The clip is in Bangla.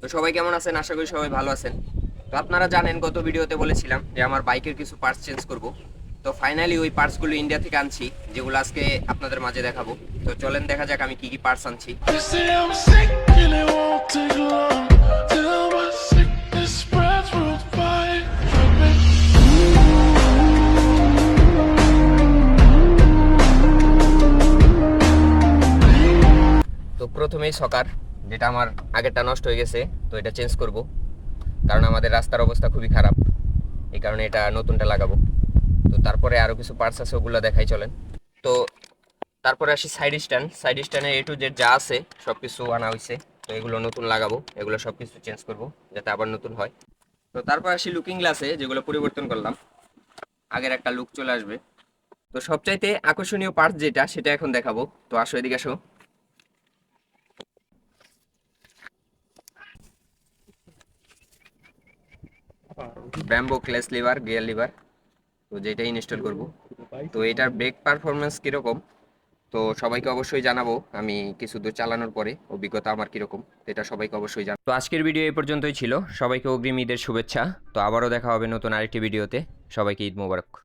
তো সবাই কেমন আছেন? আশা করি সবাই ভালো আছেন। তো আপনারা জানেন গত ভিডিওতে বলেছিলাম যে আমার বাইকের কিছু পার্টস চেঞ্জ করব। তো ফাইনালি ওই পার্টসগুলো ইন্ডিয়া থেকে আনছি যেগুলো আজকে আপনাদের মাঝে দেখাবো। তো চলেন দেখা যাক আমি কি কি পার্টস আনছি. তো প্রথমেই সকার। যেটা আমার আগেরটা নষ্ট হয়ে গেছে, তো এটা চেঞ্জ করব। কারণ আমাদের রাস্তার অবস্থা খুবই খারাপ। এই কারণে এটা নতুনটা লাগাবো। তো তারপরে আরও কিছু পার্টস আছে, ওগুলো দেখাই চলেন। তো তারপরে আসি সাইড স্ট্যান্ড সাইড স্ট্যান্ডে এ টু জেড যা আছে সব কিছু আনা হয়েছে তো এগুলো নতুন লাগাবো, এগুলো সব কিছু চেঞ্জ করব, যাতে আবার নতুন হয়। তো তারপর আসি লুকিং গ্লাসে যেগুলো পরিবর্তন করলাম। আগের একটা লুক চলে আসবে। তো সবচাইতে আকর্ষণীয় পার্ট যেটা, সেটা এখন দেখাবো। তো আসো এদিকে আসো। ব্যাম্বো ক্লেস লিভার, গিয়ার লিভার, তো যেটা ইনস্টল করব। তো এটার ব্রেক পারফরমেন্স কীরকম? তো সবাইকে অবশ্যই জানাব, আমি কিছু দূর চালানোর পরে অভিজ্ঞতা আমার কীরকম এটা সবাইকে অবশ্যই জানাব। তো আজকের ভিডিও এই পর্যন্তই ছিল, সবাইকে অগ্রিম ঈদের শুভেচ্ছা, তো আবারও দেখা হবে নতুন আরেকটি ভিডিওতে সবাইকে ঈদ মোবারক।